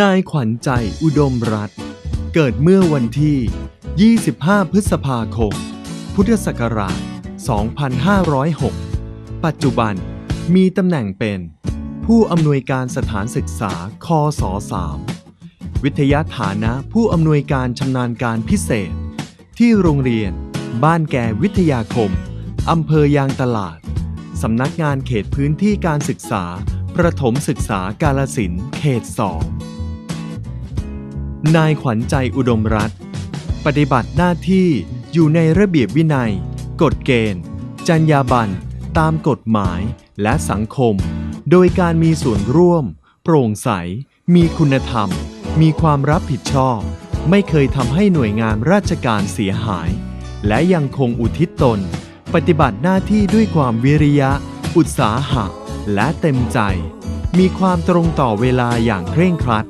นายขวัญใจอุดมรัตเกิดเมื่อวันที่ 25 พฤษภาคม พุทธศักราช 2506 ปัจจุบันมีตำแหน่งเป็น ผู้อำนวยการสถานศึกษาคศ3วิทยาฐานะผู้อำนวยการชำนาญการพิเศษ ที่โรงเรียน บ้านแก่วิทยาคมอำเภอยางตลาด สำนักงานเขตพื้นที่การศึกษา ประถมศึกษากาลสินเขตสอง นายขวัญใจอุดมรัตปฏิบัติหน้าที่อยู่ในระเบียบวินัย กฎเกณฑ์ จรรยาบรรณตามกฎหมายและสังคม โดยการมีส่วนร่วม โปร่งใส มีคุณธรรม มีความรับผิดชอบ ไม่เคยทำให้หน่วยงานราชการเสียหาย และยังคงอุทิศตน ปฏิบัติหน้าที่ด้วยความวิริยะ อุตสาหะ และเต็มใจ มีความตรงต่อเวลาอย่างเคร่งครัด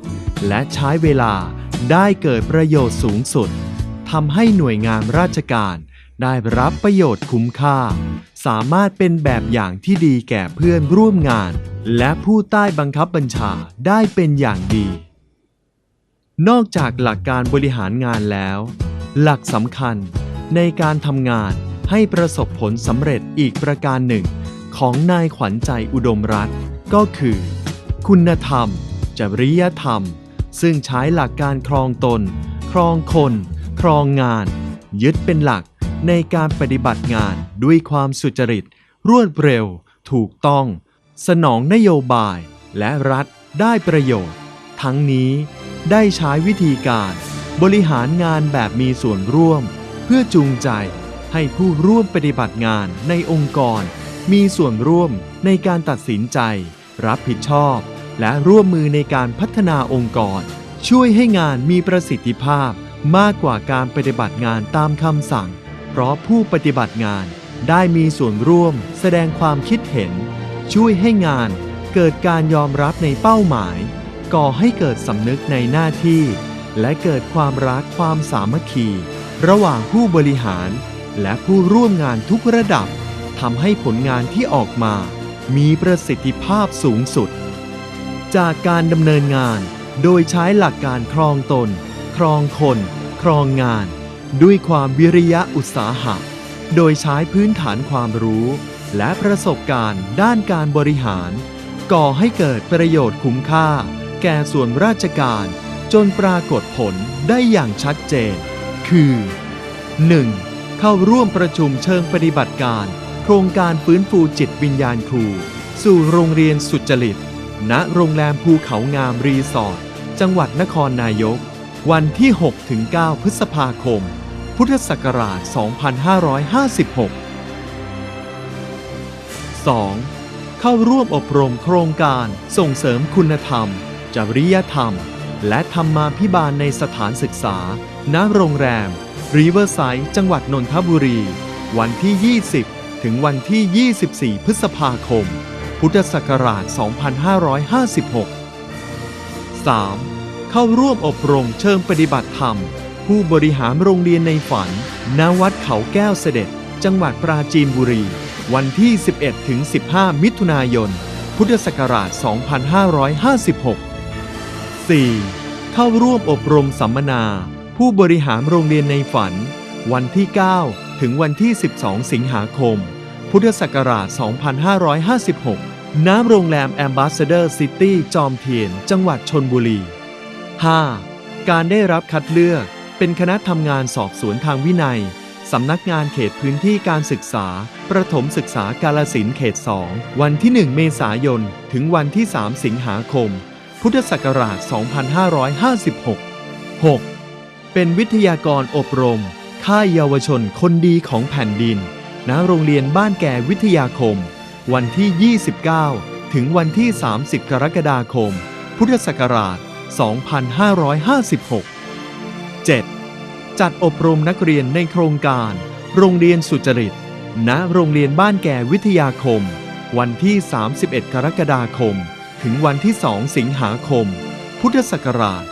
และใช้เวลา ได้เกิดประโยชน์สูงสุดทำให้หน่วยงานราชการได้รับประโยชน์คุ้มค่า สามารถเป็นแบบอย่างที่ดีแก่เพื่อนร่วมงาน และผู้ใต้บังคับบัญชาได้เป็นอย่างดี นอกจากหลักการบริหารงานแล้ว หลักสำคัญในการทำงานให้ประสบผลสำเร็จอีกประการหนึ่ง ของนายขวัญใจอุดมรัตน์ก็คือ คุณธรรม จริยธรรม ซึ่งใช้หลักการครองตน ครองคน ครองงาน ยึดเป็นหลักในการปฏิบัติงานด้วยความสุจริต รวดเร็ว ถูกต้อง สนองนโยบาย และรัฐได้ประโยชน์ ทั้งนี้ได้ใช้วิธีการบริหารงานแบบมีส่วนร่วม เพื่อจูงใจให้ผู้ร่วมปฏิบัติงานในองค์กร มีส่วนร่วมในการตัดสินใจ รับผิดชอบ และร่วมมือในการพัฒนาองค์กร ช่วยให้งานมีประสิทธิภาพมากกว่าการปฏิบัติงานตามคำสั่ง เพราะผู้ปฏิบัติงานได้มีส่วนร่วมแสดงความคิดเห็น ช่วยให้งานเกิดการยอมรับในเป้าหมาย ก่อให้เกิดสำนึกในหน้าที่ และเกิดความรักความสามัคคี ระหว่างผู้บริหาร และผู้ร่วมงานทุกระดับทำให้ผลงานที่ออกมา มีประสิทธิภาพสูงสุด จากการดำเนินงาน โดยใช้หลักการครองตน ครองคน ครองงาน ด้วยความวิริยะอุตสาหะ โดยใช้พื้นฐานความรู้ และประสบการณ์ด้านการบริหาร ก่อให้เกิดประโยชน์คุ้มค่า แก่ส่วนราชการ จนปรากฏผลได้อย่างชัดเจน คือ 1. เข้าร่วมประชุมเชิงปฏิบัติการ โครงการฟื้นฟูจิตวิญญาณครู สู่โรงเรียนสุจริต ณโรงแรมภูเขางามรีสอร์ทจังหวัดนครนายก วันที่ 6-9 พฤษภาคม พุทธศักราช 2556 2. เข้าร่วมอบรมโครงการส่งเสริมคุณธรรม จริยธรรม และธรรมาภิบาลในสถานศึกษา ณ โรงแรมรีเวอร์ไซด์จังหวัดนนทบุรี วันที่ 20 ถึงวันที่ 24 พฤษภาคม พุทธศักราช 2556 3. เข้าร่วมอบรมเชิงปฏิบัติธรรม ผู้บริหารโรงเรียนในฝัน ณ วัดเขาแก้วเสด็จ จังหวัดปราจีนบุรี วันที่ 11ถึง15 มิถุนายน พุทธศักราช 2556 4. เข้าร่วมอบรมสัมมนา ผู้บริหารโรงเรียนในฝัน วันที่ 9 ถึงวันที่ 12 สิงหาคม พุทธศักราช 2556 น้ำโรงแรม Ambassador City จอมเทียน จังหวัดชนบุรี 5. การได้รับคัดเลือก เป็นคณะทำงานสอบสวนทางวินัย สำนักงานเขตพื้นที่การศึกษา ประถมศึกษากาลสินเขต 2 วันที่ 1 เมษายน ถึงวันที่ 3 สิงหาคม พุทธศักราช 2556 6. เป็นวิทยากรอบรม ค่ายเยาวชนคนดีของแผ่นดิน ณ โรงเรียนบ้านแก่วิทยาคม วันที่ 29 ถึงวันที่ 30 กรกฎาคม พุทธศักราช 2556 7. จัดอบรมนักเรียนในโครงการ โรงเรียนสุจริต ณ โรงเรียนบ้านแก่วิทยาคม วันที่ 31 กรกฎาคม ถึงวันที่ 2 สิงหาคม พุทธศักราช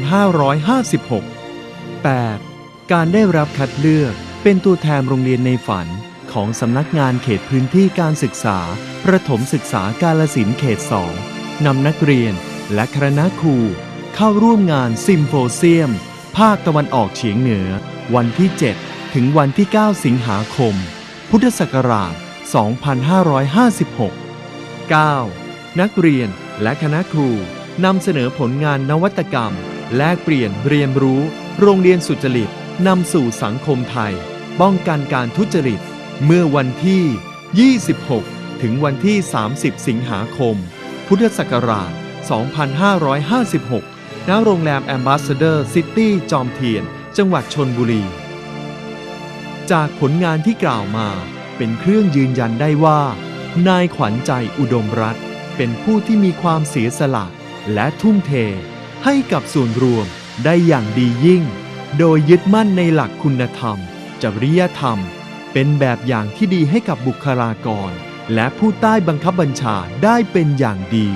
2556 8. การได้รับคัดเลือกเป็นตัวแทนโรงเรียนในฝัน ของสำนักงานเขตพื้นที่การศึกษา ประถมศึกษากาลสินเขต2นำนักเรียนและคณะครู เข้าร่วมงานซิมโฟเซียม ภาคตะวันออกเฉียงเหนือ วันที่ 7 ถึงวันที่ 9 สิงหาคม พุทธศักราช 2556 9. นักเรียนและคณะครูนำเสนอผลงานนวัตกรรม แลกเปลี่ยนเรียนรู้ โรงเรียนสุจริตนำสู่สังคมไทย ป้องกันการทุจริต เมื่อวันที่ 26 ถึงวันที่ 30 สิงหาคม พุทธศักราช 2556 ณ โรงแรม Ambassador City จอมเทียน จังหวัดชนบุรี จากผลงานที่กล่าวมาเป็นเครื่องยืนยันได้ว่า นายขวัญใจอุดมรัตเป็นผู้ที่มีความเสียสละและทุ่มเท ให้กับส่วนรวมได้อย่างดียิ่ง โดยยึดมั่นในหลักคุณธรรม จริยธรรม เป็นแบบอย่างที่ดีให้กับบุคลากร และผู้ใต้บังคับบัญชาได้เป็นอย่างดี